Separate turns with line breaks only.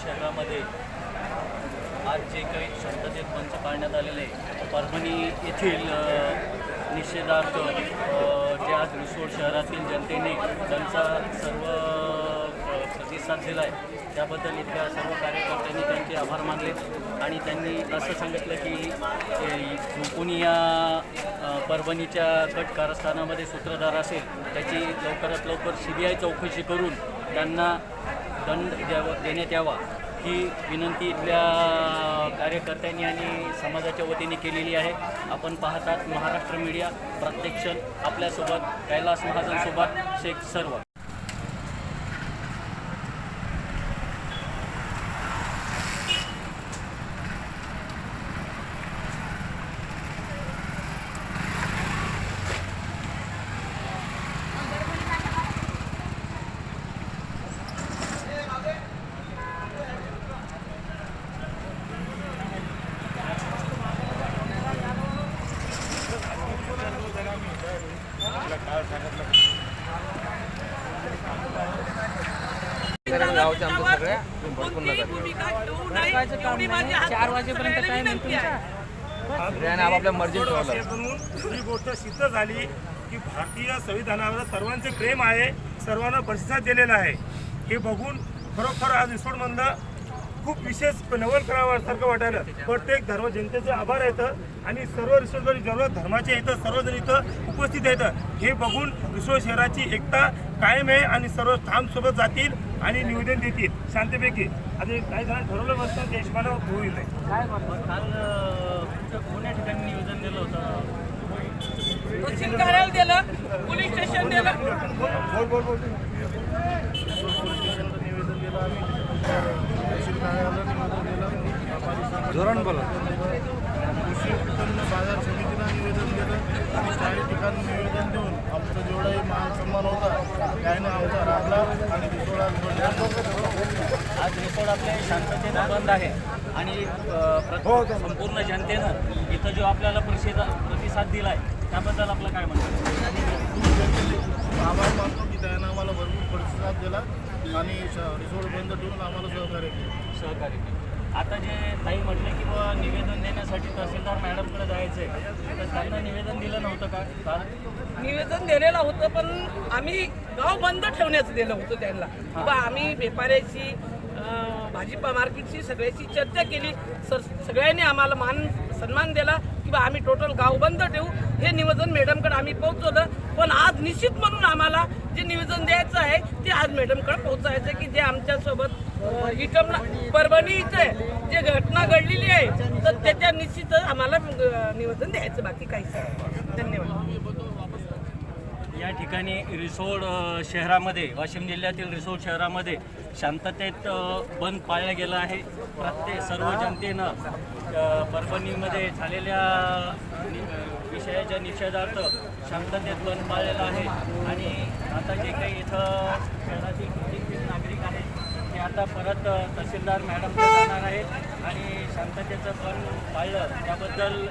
शहरामध्ये आज जे काही शांततेत मंच पाळण्यात आलेले आहे परभणी येथील निषेधार्थ जे आज रिसोड शहरातील जनतेने त्यांचा सर्व प्रतिसाद दिला आहे त्याबद्दल इथल्या सर्व कार्यकर्त्यांनी त्यांचे आभार मानले आणि त्यांनी असं सांगितलं की कोणी या परभणीच्या कट कारस्थानामध्ये सूत्रधार असेल त्याची लवकरात लवकर सी बी आय चौकशी करून त्यांना दंड द्यावा देण्यात यावा ही विनंती इथल्या कार्यकर्त्यांनी आणि समाजाच्या वतीने केलेली आहे. आपण पाहतात महाराष्ट्र मीडिया प्रत्यक्ष आपल्यासोबत कैलास महाजनसोबत शेख सर्व.
आमच्या सगळ्या
चार वाजेपर्यंत
आपापल्या
ही गोष्ट सिद्ध झाली की भारतीय संविधानावर सर्वांचे प्रेम आहे सर्वांना प्रतिसाद दिलेला आहे. हे बघून खरोखर आज रिसोडमधलं खूप विशेष नवल करावासारखं वाटायला. प्रत्येक धर्म जनतेचे आभार येतं आणि सर्व रिसोडमध्ये सर्व धर्माचे इथं सर्वजण इथं उपस्थित येतं हे बघून रिसोड शहराची एकता कायम आहे आणि सर्व ठाम सोबत जातील आणि निवेदन देतील. शांतपैकी. आता काही जण ठरवलं बसतं देशमानं होईल.
काल अ, तुमच्या कोण्या ठिकाणी निवेदन दिलं होतं.
तहसील कार्यालय दिलं पोलीस स्टेशन दिलं.
जोरान बोला.
कृषी उत्पन्न बाजार समितीला निवेदन दिलं आणि काही ठिकाणी निवेदन देऊन आमचा जेवढाही मान सन्मान होता त्याने आमचा राखला आणि दुसरा
आज रिसोड आपले शांततेनं बंद आहे आणि अ, प्र- संपूर्ण जनतेनं इथं जो आपल्याला प्रतिसाद प्रतिसाद दिला आहे त्याबद्दल आपलं काय म्हणणं
आभार मानतो की त्यानं आम्हाला भरपूर प्रतिसाद दिला. आणि रिसोर्ट बंद ठेवून आम्हाला सहकार्य केलं.
सहकार्य केलं. आता जे ताई म्हटले की बुवा निवेदन देण्यासाठी तहसीलदार मॅडमकडे जायचं आहे तर त्यांना निवेदन दिलं नव्हतं का? काल
निवेदन दिलेलं होतं पण आम्ही गाव बंद ठेवण्याचं दिलं होतं त्यांना. बा आम्ही व्यापाऱ्याशी भाजीपा मार्केटशी सगळ्याशी चर्चा केली. सर सगळ्यांनी आम्हाला मान सन्मान दिला. किंवा आम्ही टोटल गाव बंद ठेवू हे निवेदन मॅडमकडे आम्ही पोहोचवलं. पण आज निश्चित म्हणून आम्हाला जे निवेदन द्यायचं आहे ते आज मॅडमकडे पोहोचायचं की जे आमच्यासोबत अं, इटमला परभणी इथे जे घटना घडलेली आहे तर त्याच्या निश्चितच आम्हाला निवेदन द्यायचं बाकी काहीच धन्यवाद.
या ठिकाणी रिसोड शहरामध्ये वाशिम जिल्ह्यातील रिसोड शहरामध्ये शांततेत बंद पाळलं गेलं आहे. प्रत्येक सर्व जनतेनं परभणीमध्ये झालेल्या नि- विषयाच्या निषेधार्थ शांततेत बंद पाळलेलं आहे. आणि आता जे काही इथं शहरातील कितीतरी नागरिक आहेत ते आता परत तहसीलदार मॅडम जाणार आहेत. आणि शांततेचं बंद पाळलं त्याबद्दल